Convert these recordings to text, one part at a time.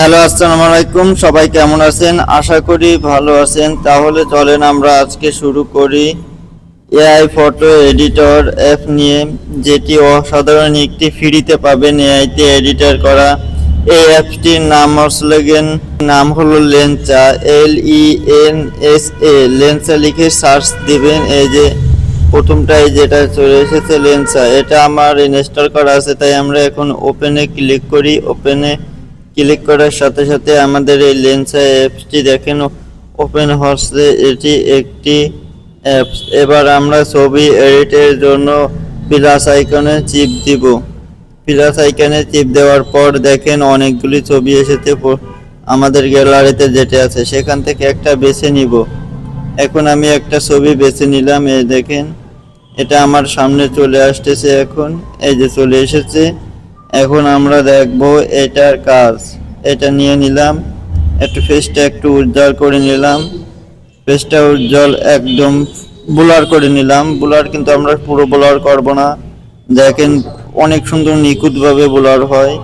Hello, আসসালামু আলাইকুম। সবাই কেমন আছেন? আশা করি ভালো আছেন। তাহলে চলেন আমরা আজকে শুরু করি এআই ফটো এডিটর অ্যাপ নিয়ে, যেটি অসাধারণ একটি ফ্রিতে পাবেন এআইতে এডিটর করা। এই অ্যাপটির নাম আসলেগেন নাম হলো লেন্সা এল ই এন এস এ লেন্সা লিখে সার্চ দিবেন। এই যে প্রথমটাই যেটা চলে এসেছে লেন্সা এটা আমার ইনস্টল করা আছে, তাই আমরা এখন ওপেনে ক্লিক করি। ওপেনে ক্লিক করার সাথে সাথে আমাদের এই লেন্সা অ্যাপসটি দেখেন ওপেন হচ্ছে। এটি একটি অ্যাপস এবার আমরা ছবি এডিটের জন্য প্লাস আইকনে চিপ দিব। প্লাস আইকনে চিপ দেওয়ার পর দেখেন অনেকগুলি ছবি এসেছে আমাদের গ্যালারিতে যেটা আছে, সেখান থেকে একটা বেছে নিব। এখন আমি একটা ছবি বেছে নিলাম, এই দেখেন, এটা আমার সামনে চলে আসতেছে এখন, এই যে চলে এসেছে। এখন আমরা দেখব এটার কাজ। এটা নিয়ে নিলাম। একটু ফেসটা একটু উজ্জ্বল করে নিলাম। ফেসটা উজ্জ্বল একদম ব্লার করে নিলাম। ব্লার কিন্তু আমরা পুরো ব্লার করব না। দেখেন অনেক সুন্দর নিখুঁতভাবে ব্লার হয়।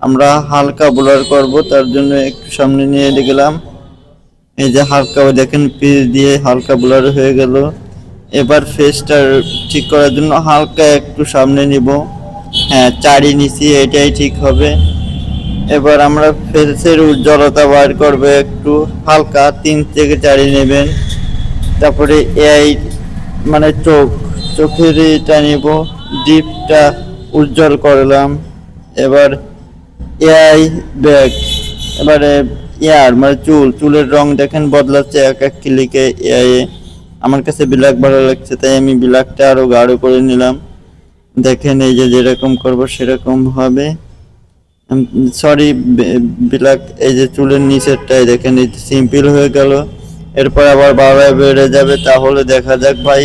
আমরা হালকা ব্লার করব, তার জন্য একটু সামনে নিয়ে গেলাম। এই যে হালকা, দেখেন পিস দিয়ে হালকা ব্লার হয়ে গেল। এবার ফেসটা ঠিক করার জন্য হালকা একটু সামনে নিব। হ্যাঁ চারি নিচি এটাই ঠিক হবে। এবার আমরা ফেসের উজ্জ্বলতা বার করবে একটু, হালকা তিন থেকে চারি নেবেন। তারপরে এআই মানে চোখ, চোখের এটা নিব ডিপটা উজ্জ্বল করলাম। এবার এআই ব্যাগ এবারে ইয়ার মানে চুল, চুলের রং দেখেন বদলাচ্ছে, এক এক ক্লিকে এআই আমার কাছে ব্ল্যাক ভালো লাগছে, তাই আমি ব্ল্যাকটা আরও গাঢ় করে নিলাম। দেখেন এই যে যেরকম করব সেরকম হবে। সরি ব্ল্যাক এই যে চুলের নিচেরটাই দেখেন, এই সিম্পল হয়ে গেল। এরপর আবার বারবার বেড়ে যাবে, তাহলে দেখা যাক ভাই,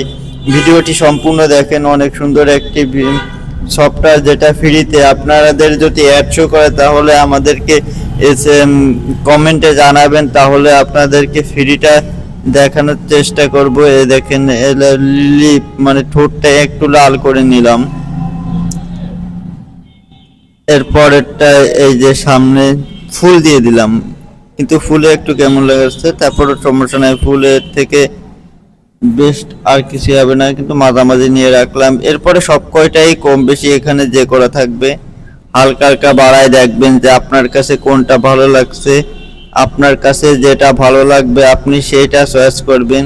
ভিডিওটি সম্পূর্ণ দেখেন, অনেক সুন্দর একটি সফটওয়্যার যেটা ফ্রিতে আপনাদের যদি অ্যাড শো করে, তাহলে আমাদেরকে এসে কমেন্টে জানাবেন, তাহলে আপনাদেরকে ফ্রিটা দেখানোর চেষ্টা করব। এ দেখেন লিপ মানে ঠোঁটটা একটু লাল করে নিলাম। এরপরেরটা এই যে সামনে ফুল দিয়ে দিলাম। কিন্তু ফুলে একটু কেমন লাগাচ্ছে তারপরে সমস্যা নাই ফুলের থেকে বেস্ট আর কিছু হবে না, কিন্তু মাঝামাঝি নিয়ে রাখলাম। এরপরে সব কয়টাই কম বেশি এখানে যে করা থাকবে। হালকা হালকা বাড়ায় দেখবেন যে আপনার কাছে কোনটা ভালো লাগছে। আপনার কাছে যেটা ভালো লাগবে আপনি সেইটা চয়েস করবেন।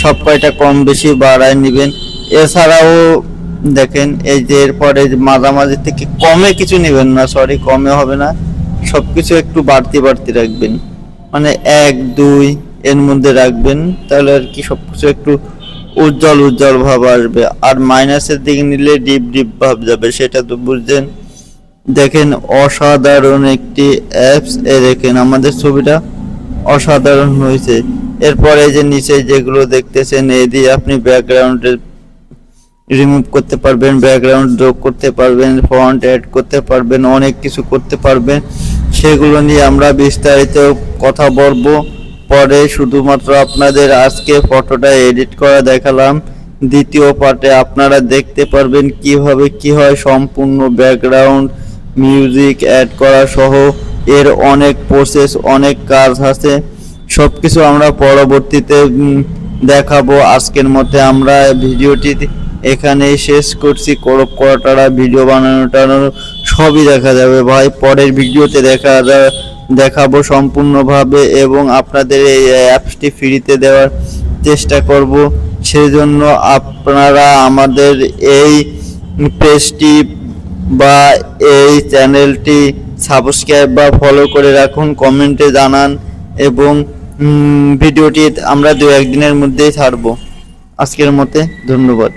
সব কয়টা কম বেশি বাড়ায় নেবেন। এছাড়াও দেখেন, এই যে এরপরে মাঝামাঝি থেকে কমে কিছু নেবেন না সরি কমে হবে না। সবকিছু একটু বাড়তি বাড়তি রাখবেন। মানে এক, দুই এর মধ্যে রাখবেন, তাহলে আর কি সবকিছু একটু উজ্জ্বল উজ্জ্বল ভাব আসবে। আর মাইনাসের দিকে নিলে ডিপ ডিপ ভাব যাবে, সেটা তো বুঝছেন। দেখেন, অসাধারণ একটি অ্যাপস এ দেখেন আমাদের ছবিটা অসাধারণ হয়েছে। এরপরে যে নিচে যেগুলো দেখতেছেন এই দিয়ে আপনি ব্যাকগ্রাউন্ডের রিমুভ করতে পারবেন ব্যাকগ্রাউন্ড যোগ করতে পারবেন ফন্ট অ্যাড করতে পারবেন, অনেক কিছু করতে পারবেন। সেগুলো নিয়ে আমরা বিস্তারিত কথা বলব। পরে শুধুমাত্র আপনাদের আজকে ফটোটা এডিট করা দেখালাম। দ্বিতীয় পার্টে আপনারা দেখতে পারবেন কীভাবে কি হয় সম্পূর্ণ ব্যাকগ্রাউন্ড মিউজিক অ্যাড করা সহ। এর অনেক প্রসেস অনেক কাজ আছে। সব কিছু আমরা পরবর্তীতে দেখাবো। আজকের মধ্যে আমরা ভিডিওটি এখানেই শেষ করছি করপ করাটা ভিডিও বানানো টানানো সবই দেখা যাবে। ভাই, পরের ভিডিওতে দেখা দেখাবো সম্পূর্ণভাবে এবং আপনাদের এই অ্যাপসটি ফ্রিতে দেওয়ার চেষ্টা করব। সেজন্য আপনারা আমাদের এই পেজটি বা এই চ্যানেলটি সাবস্ক্রাইব বা ফলো করে রাখুন, কমেন্টে জানান এবং ভিডিওটি আমরা দু একদিনের মধ্যেই ছাড়বো। আজকের মতে ধন্যবাদ।